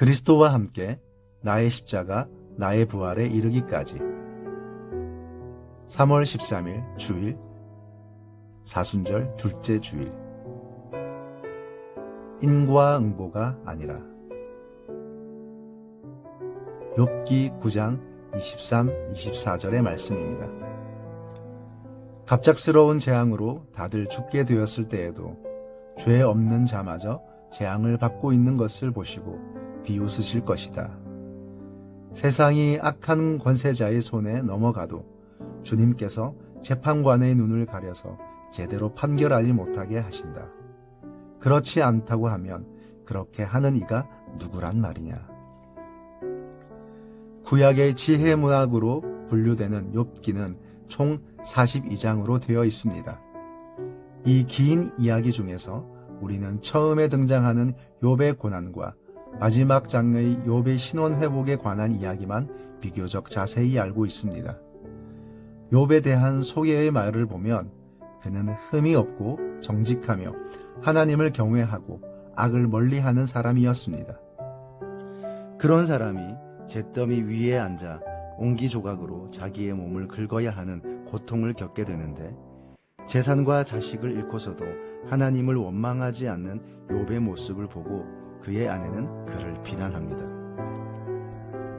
그리스도와 함께 나의 십자가, 나의 부활에 이르기까지. 3월 13일 주일, 사순절 둘째 주일. 인과 응보가 아니라. 욥기 9장 23, 24절의 말씀입니다. 갑작스러운 재앙으로 다들 죽게 되었을 때에도 죄 없는 자마저 재앙을 받고 있는 것을 보시고 비웃으실 것이다. 세상이 악한 권세자의 손에 넘어가도 주님께서 재판관의 눈을 가려서 제대로 판결하지 못하게 하신다. 그렇지 않다고 하면 그렇게 하는 이가 누구란 말이냐. 구약의 지혜 문학으로 분류되는 욥기는 총 42장으로 되어 있습니다. 이 긴 이야기 중에서 우리는 처음에 등장하는 욥의 고난과 마지막 장의 욥의 신원 회복에 관한 이야기만 비교적 자세히 알고 있습니다. 욥에 대한 소개의 말을 보면 그는 흠이 없고 정직하며 하나님을 경외하고 악을 멀리하는 사람이었습니다. 그런 사람이 잿더미 위에 앉아 옹기 조각으로 자기의 몸을 긁어야 하는 고통을 겪게 되는데 재산과 자식을 잃고서도 하나님을 원망하지 않는 욥의 모습을 보고 그의 아내는 그를 비난합니다.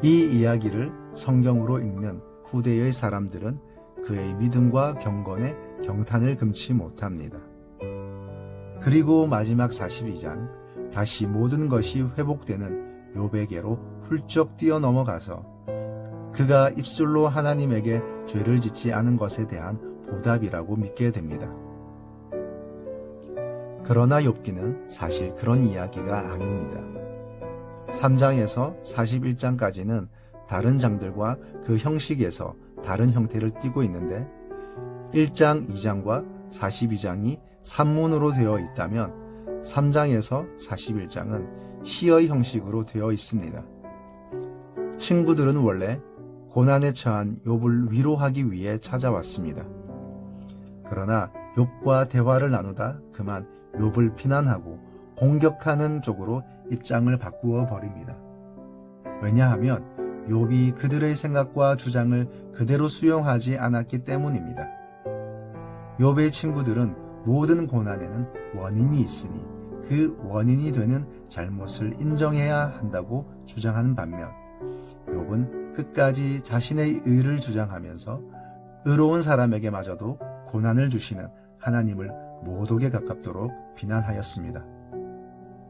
이 이야기를 성경으로 읽는 후대의 사람들은 그의 믿음과 경건에 경탄을 금치 못합니다. 그리고 마지막 42장 다시 모든 것이 회복되는 욥에게로 훌쩍 뛰어넘어가서 그가 입술로 하나님에게 죄를 짓지 않은 것에 대한 보답이라고 믿게 됩니다. 그러나 욥기는 사실 그런 이야기가 아닙니다. 3장에서 41장까지는 다른 장들과 그 형식에서 다른 형태를 띠고 있는데 1장, 2장과 42장이 산문으로 되어 있다면 3장에서 41장은 시의 형식으로 되어 있습니다. 친구들은 원래 고난에 처한 욥을 위로하기 위해 찾아왔습니다. 그러나 욥과 대화를 나누다 그만 욥을 비난하고 공격하는 쪽으로 입장을 바꾸어 버립니다. 왜냐하면 욥이 그들의 생각과 주장을 그대로 수용하지 않았기 때문입니다. 욥의 친구들은 모든 고난에는 원인이 있으니 그 원인이 되는 잘못을 인정해야 한다고 주장하는 반면 욥은 끝까지 자신의 의를 주장하면서 의로운 사람에게마저도 고난을 주시는 하나님을 모독에 가깝도록 비난하였습니다.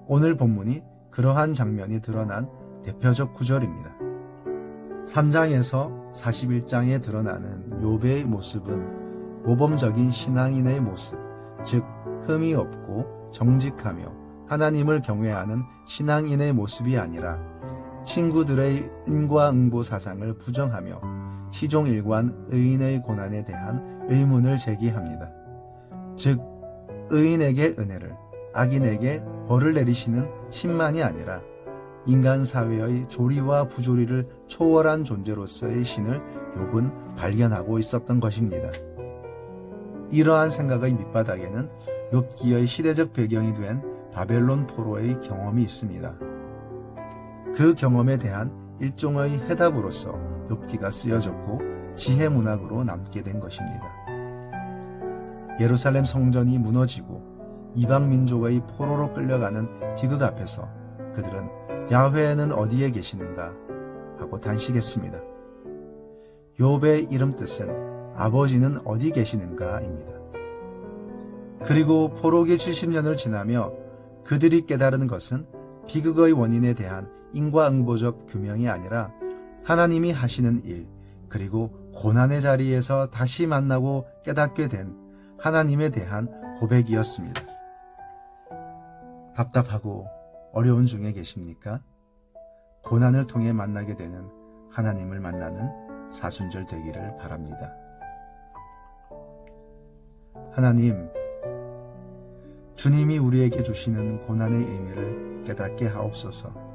오늘 본문이 그러한 장면이 드러난 대표적 구절입니다. 3장에서 41장에 드러나는 욥의 모습은 모범적인 신앙인의 모습, 즉 흠이 없고 정직하며 하나님을 경외하는 신앙인의 모습이 아니라 친구들의 인과응보 사상을 부정하며 시종일관 의인의 고난에 대한 의문을 제기합니다. 즉 의인에게 은혜를 악인에게 벌을 내리시는 신만이 아니라 인간 사회의 조리와 부조리를 초월한 존재로서의 신을 욥은 발견하고 있었던 것입니다. 이러한 생각의 밑바닥에는 욥기의 시대적 배경이 된 바벨론 포로의 경험이 있습니다. 그 경험에 대한 일종의 해답으로서 욥기가 쓰여졌고 지혜 문학으로 남게 된 것입니다. 예루살렘 성전이 무너지고 이방 민족의 포로로 끌려가는 비극 앞에서 그들은 야훼는 어디에 계시는가 하고 단식했습니다. 욥의 이름 뜻은 아버지는 어디 계시는가입니다. 그리고 포로기 70년을 지나며 그들이 깨달은 것은 비극의 원인에 대한 인과응보적 규명이 아니라 하나님이 하시는 일, 그리고 고난의 자리에서 다시 만나고 깨닫게 된 하나님에 대한 고백이었습니다. 답답하고 어려운 중에 계십니까? 고난을 통해 만나게 되는 하나님을 만나는 사순절 되기를 바랍니다. 하나님, 주님이 우리에게 주시는 고난의 의미를 깨닫게 하옵소서.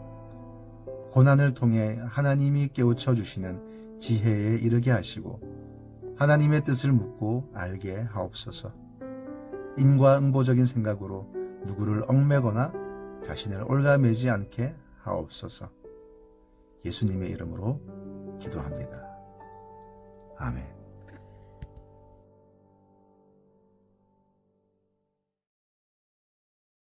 고난을 통해 하나님이 깨우쳐 주시는 지혜에 이르게 하시고 하나님의 뜻을 묻고 알게 하옵소서. 인과응보적인 생각으로 누구를 얽매거나 자신을 올가매지 않게 하옵소서. 예수님의 이름으로 기도합니다. 아멘.